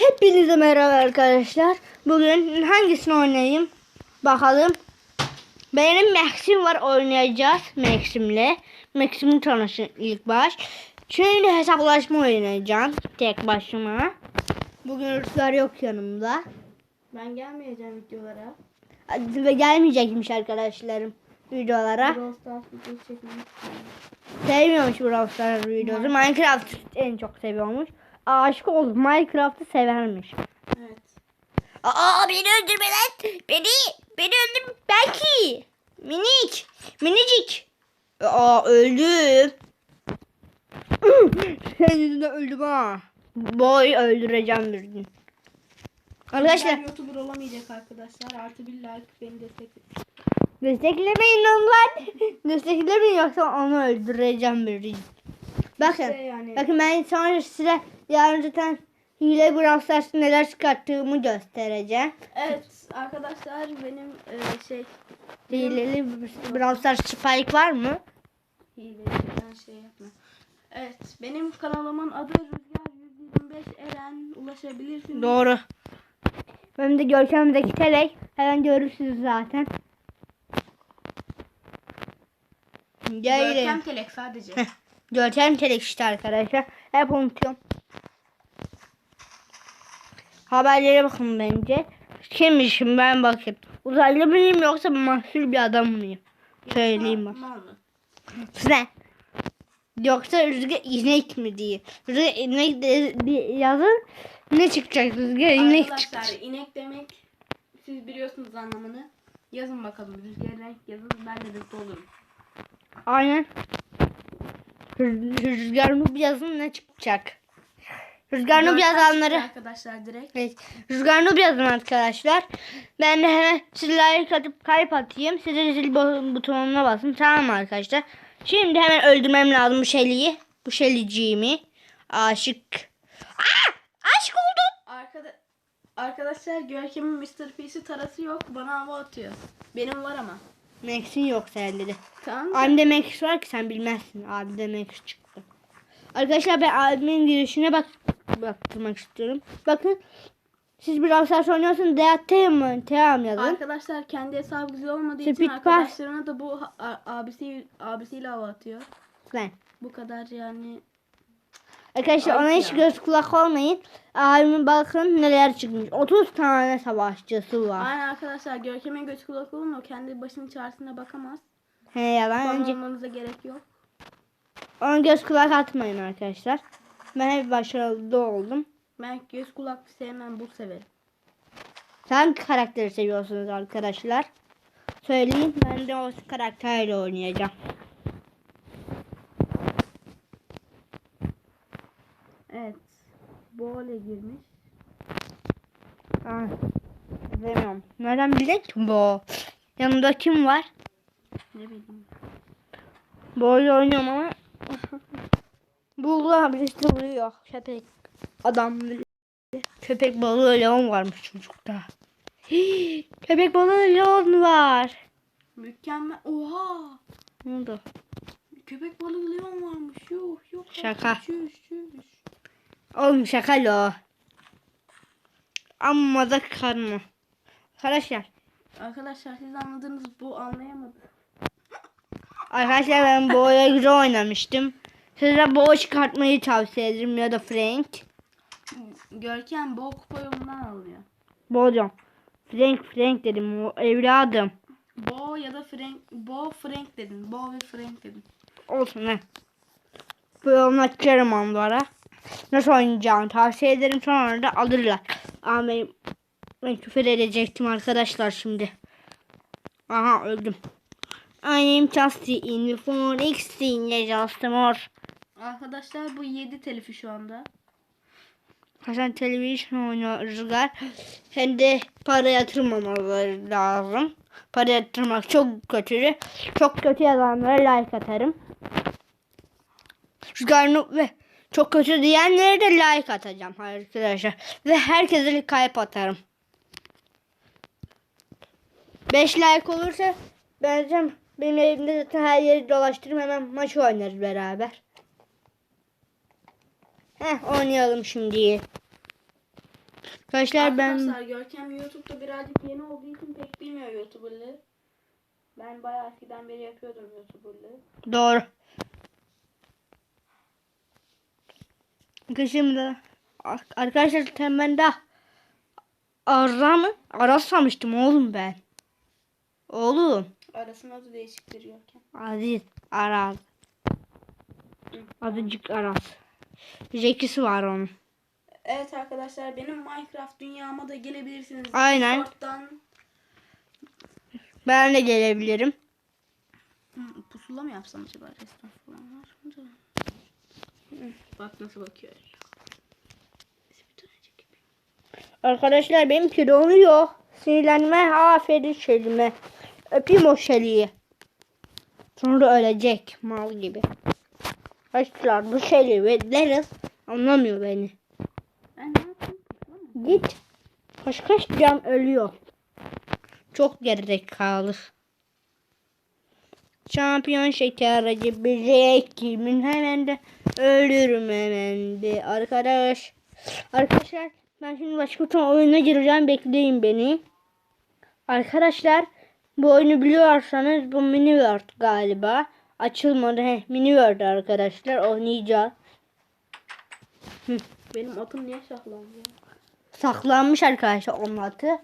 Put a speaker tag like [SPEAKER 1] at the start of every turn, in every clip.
[SPEAKER 1] Hepinize merhaba arkadaşlar. Bugün hangisini oynayayım? Bakalım. Benim Maxim var oynayacağız Maxim'le. Maxim'i tanışın ilk baş. Şimdi hesaplaşma oynayacağım tek başıma. Bugün Ruslar yok yanımda.
[SPEAKER 2] Ben gelmeyeceğim videolara.
[SPEAKER 1] Ve gelmeyecekmiş arkadaşlarım videolara.
[SPEAKER 2] Brawl Stars videosu çekmek istiyorum.
[SPEAKER 1] Sevmiyormuş Brawl Stars videosu. Minecraft en çok seviyormuş. Aşık olup Minecraft'ı severmiş.
[SPEAKER 2] Evet.
[SPEAKER 1] Aa beni öldürme lan. Beni, beni öldür. Belki. Minik. Minicik. Aa öldüm. Senin yüzünden öldüm ha. Boy öldüreceğim bir gün. Arkadaşlar
[SPEAKER 2] YouTuber olamayacak arkadaşlar. Artı bir like beni destekleyin.
[SPEAKER 1] desteklemeyin lan. Desteklemeyin yoksa onu öldüreceğim bir gün. Bakın.
[SPEAKER 2] İşte yani.
[SPEAKER 1] Bakın ben sonra size yarın zaten hile Brawl neler çıkarttığımı göstereceğim.
[SPEAKER 2] Evet arkadaşlar benim e, şey
[SPEAKER 1] Hileli Brawl Stars Spike var mı?
[SPEAKER 2] hile ben şey yapma. Evet benim kanalımın adı Rüzgar 125 Eren ulaşabilirsiniz.
[SPEAKER 1] Doğru. Benim de Görkem'deki telek. Hemen görürsünüz zaten. Gel
[SPEAKER 2] Görkem Telek sadece.
[SPEAKER 1] Görkem telek işte arkadaşlar. Hep unutuyorum. Haberlere bakın bence. Kimmişim ben bakayım. Uzaylı mıyım yoksa mahsul bir adam mıyım? Söyleyeyim bak. Ne? Yoksa Rüzgar inek mi diye. Rüzgar inek de, yazın. Ne çıkacak Rüzgar inek çıkacak.
[SPEAKER 2] Arkadaşlar inek demek siz biliyorsunuz anlamını. Yazın bakalım Rüzgar inek yazın ben de mutlu olurum.
[SPEAKER 1] Aynen. Rüz- Rüzgar Nub yazın ne çıkacak? Rüzgar Nub
[SPEAKER 2] Görkem
[SPEAKER 1] yazanları.
[SPEAKER 2] çıktı Arkadaşlar direkt.
[SPEAKER 1] Evet. Rüzgar Nub yazın arkadaşlar. Ben de hemen size like atıp kalp atayım. Size zil bu- butonuna basın. Tamam mı arkadaşlar? Şimdi hemen öldürmem lazım bu Shelly'yi. Bu Shelly'ciğimi. Aşık. Aa! Aşık oldum.
[SPEAKER 2] Arkada Arkadaşlar Görkem'in Mr. P'si tarası yok. Bana hava atıyor. Benim var ama.
[SPEAKER 1] Max'in yok sende de.
[SPEAKER 2] Tamam.
[SPEAKER 1] Abimde Max var ki sen bilmezsin. Abimde Max çıktı. Arkadaşlar ben abimin girişine bak baktırmak istiyorum. Bakın siz bir Stars oynuyorsunuz. Deatteum mu? Team yazın.
[SPEAKER 2] Arkadaşlar kendi hesabı güzel olmadığı için
[SPEAKER 1] Speed pass.
[SPEAKER 2] arkadaşlarına da bu abisi abisiyle hava atıyor.
[SPEAKER 1] Ben.
[SPEAKER 2] Bu kadar yani.
[SPEAKER 1] Arkadaşlar ona hiç
[SPEAKER 2] ya.
[SPEAKER 1] göz kulak olmayın. Abimin bakın neler çıkmış. 30 tane savaşçısı var.
[SPEAKER 2] Aynen arkadaşlar Görkem'in göz kulak olun o kendi başının çaresine bakamaz.
[SPEAKER 1] He yalan
[SPEAKER 2] Bana
[SPEAKER 1] önce.
[SPEAKER 2] olmanıza gerek yok.
[SPEAKER 1] Ona göz kulak atmayın arkadaşlar. Ben hep başarılı oldum.
[SPEAKER 2] Ben göz kulak sevmem bu severim.
[SPEAKER 1] Sen karakteri seviyorsunuz arkadaşlar. Söyleyeyim ben de o karakterle oynayacağım.
[SPEAKER 2] Evet. Böyle girmiş.
[SPEAKER 1] Aa, bilmiyorum. Nereden bilecek bu? Yanımda kim var?
[SPEAKER 2] Ne bileyim.
[SPEAKER 1] Böyle oynuyorum ama. Buldu birisi vuruyor. Köpek. Adam böyle. Köpek balığı leon varmış çocukta. Hii, Köpek balığı leon var.
[SPEAKER 2] Mükemmel. Oha.
[SPEAKER 1] Ne oldu?
[SPEAKER 2] Köpek balığı leon varmış. Yok yok.
[SPEAKER 1] Şaka.
[SPEAKER 2] Çüş çüş.
[SPEAKER 1] Oğlum şaka lo. Amma da karma. Arkadaşlar.
[SPEAKER 2] Arkadaşlar siz anladınız bu anlayamadı.
[SPEAKER 1] Arkadaşlar ben boya güzel oynamıştım. Size boğa çıkartmayı tavsiye ederim ya da Frank.
[SPEAKER 2] Görkem bu kupa yolundan alıyor.
[SPEAKER 1] Boğacağım. Frank Frank dedim o evladım.
[SPEAKER 2] Bo ya da Frank, Bo Frank dedin. Bo ve Frank dedin.
[SPEAKER 1] Olsun ne. Bu yolunu açarım onlara. Nasıl oynayacağımı tavsiye ederim sonra da alırlar. Ama ben, ben küfür edecektim arkadaşlar şimdi. Aha öldüm. I am just in the phone exchange just more.
[SPEAKER 2] Arkadaşlar bu 7 telifi şu anda.
[SPEAKER 1] Hasan televizyon oynuyor Rüzgar. Hem de para yatırmamaları lazım. Para yatırmak çok kötü. Çok kötü yazanlara like atarım. Rüzgar'ın ve çok kötü diyenlere de like atacağım arkadaşlar. Ve herkese kalp atarım. 5 like olursa bence benim evimde zaten her yeri dolaştırıp hemen maç oynarız beraber. Heh oynayalım şimdi. Arkadaşlar ben
[SPEAKER 2] Arkadaşlar Görkem YouTube'da birazcık yeni olduğu için pek bilmiyor YouTuber'lığı. Ben bayağı eskiden beri yapıyordum YouTuber'lığı.
[SPEAKER 1] doğru. Şimdi arkadaşlar ben de Arra mı? Aras sanmıştım oğlum ben. Oğlum.
[SPEAKER 2] Arasının adı değişiktir Görkem.
[SPEAKER 1] Aziz Aras. Azıcık Aras. Jackisi var onun.
[SPEAKER 2] Evet arkadaşlar benim Minecraft dünyama da gelebilirsiniz.
[SPEAKER 1] Aynen.
[SPEAKER 2] Discord'dan
[SPEAKER 1] Ben de gelebilirim.
[SPEAKER 2] Pusula mı yapsam acaba restoran falan var mı Bak nasıl bakıyor.
[SPEAKER 1] Arkadaşlar benim kilo oluyor. Sinirlenme aferin şelime. Öpeyim o şeliyi. Sonra ölecek mal gibi. Arkadaşlar bu şeliyi veririz. Anlamıyor beni.
[SPEAKER 2] Ben?
[SPEAKER 1] Git. Kaç kaç can ölüyor. Çok geride kalır. Şampiyon şeker acı bir kimin hemen de ölürüm hemen de arkadaş. Arkadaşlar ben şimdi başka bir oyuna gireceğim bekleyin beni. Arkadaşlar bu oyunu biliyorsanız bu mini world galiba. Açılmadı. Heh, mini world arkadaşlar oynayacağız.
[SPEAKER 2] Benim atım niye şahlandı?
[SPEAKER 1] Saklanmış arkadaşlar onun atı.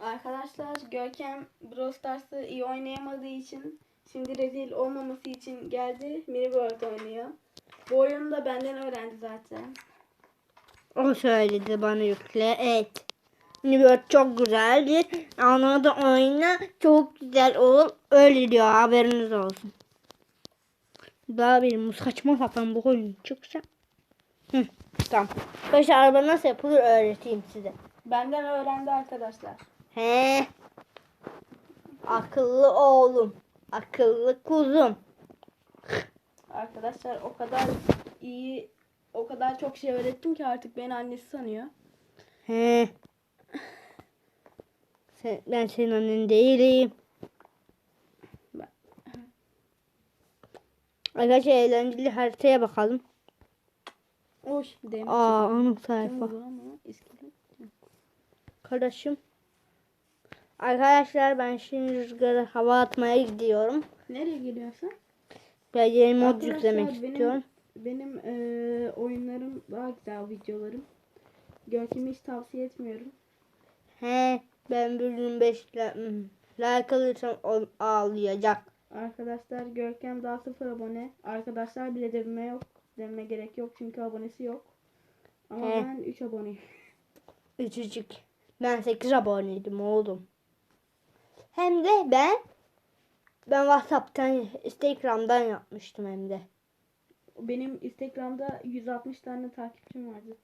[SPEAKER 2] Arkadaşlar Görkem Brawl Stars'ı iyi oynayamadığı için şimdi rezil olmaması için geldi Mini World oynuyor. Bu oyunu da benden öğrendi zaten.
[SPEAKER 1] O söyledi bana yükle. Evet. Universe çok güzeldir. Anladı oyna. Çok güzel ol. Öyle diyor haberiniz olsun. Daha benim saçma sapan bu oyun çıksa. Hı, tamam. Arkadaşlar araba nasıl yapılır öğreteyim size.
[SPEAKER 2] Benden öğrendi arkadaşlar.
[SPEAKER 1] He. Akıllı oğlum. Akıllı kuzum.
[SPEAKER 2] Arkadaşlar o kadar iyi o kadar çok şey öğrettim ki artık beni annesi sanıyor.
[SPEAKER 1] He. Sen, ben senin annen değilim.
[SPEAKER 2] Ben-
[SPEAKER 1] Arkadaşlar eğlenceli haritaya bakalım.
[SPEAKER 2] Hoş demek.
[SPEAKER 1] Aa onun sayfa. Kardeşim. Arkadaşlar ben şimdi rüzgara hava atmaya gidiyorum.
[SPEAKER 2] Nereye geliyorsun?
[SPEAKER 1] Ben yeni mod yüklemek
[SPEAKER 2] benim-
[SPEAKER 1] istiyorum.
[SPEAKER 2] Benim eee, oyunlarım daha güzel videolarım. Görkem'i hiç tavsiye etmiyorum.
[SPEAKER 1] He ben bölüm 5 like alırsam ağlayacak.
[SPEAKER 2] Arkadaşlar Görkem daha sıfır abone. Arkadaşlar bile dememe yok. Dememe gerek yok çünkü abonesi yok. Ama
[SPEAKER 1] He.
[SPEAKER 2] ben 3 aboneyim.
[SPEAKER 1] Üçücük. Ben 8 aboneydim oğlum. Hem de ben ben Whatsapp'tan Instagram'dan yapmıştım hem de.
[SPEAKER 2] Benim Instagram'da 160 tane takipçim vardı.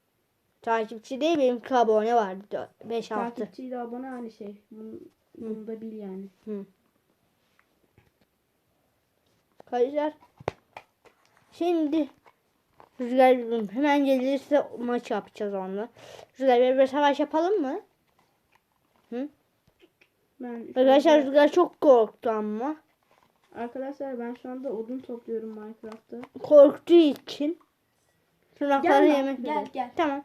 [SPEAKER 1] Takipçi değil benimki abone vardı. 5-6.
[SPEAKER 2] Takipçiyle abone aynı şey. Bunu, bunu da bil yani.
[SPEAKER 1] Arkadaşlar şimdi Rüzgar hemen gelirse maç yapacağız onunla. Rüzgar Bülbül savaş yapalım mı?
[SPEAKER 2] Ben
[SPEAKER 1] Arkadaşlar
[SPEAKER 2] anda-
[SPEAKER 1] Rüzgar çok korktu ama.
[SPEAKER 2] arkadaşlar ben şu anda odun topluyorum Minecraft'ta.
[SPEAKER 1] Korktuğu için tırnakları yemek
[SPEAKER 2] gel,
[SPEAKER 1] üzere.
[SPEAKER 2] gel.
[SPEAKER 1] Tamam.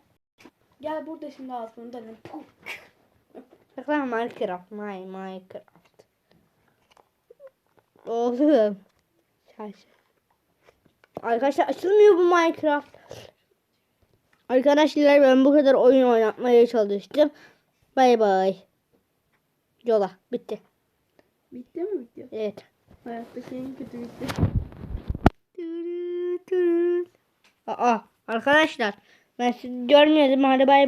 [SPEAKER 2] Gel burada şimdi altında. Puh.
[SPEAKER 1] Saklan Minecraft. My Minecraft. Oğlum. Şaşır. Arkadaşlar açılmıyor bu Minecraft. Arkadaşlar ben bu kadar oyun oynatmaya çalıştım. Bay bay. Yola. Bitti.
[SPEAKER 2] Bitti mi bitti?
[SPEAKER 1] Evet.
[SPEAKER 2] Hayattaki en kötü bitti.
[SPEAKER 1] Aa arkadaşlar ben sizi görmüyordum. Hadi bay bay.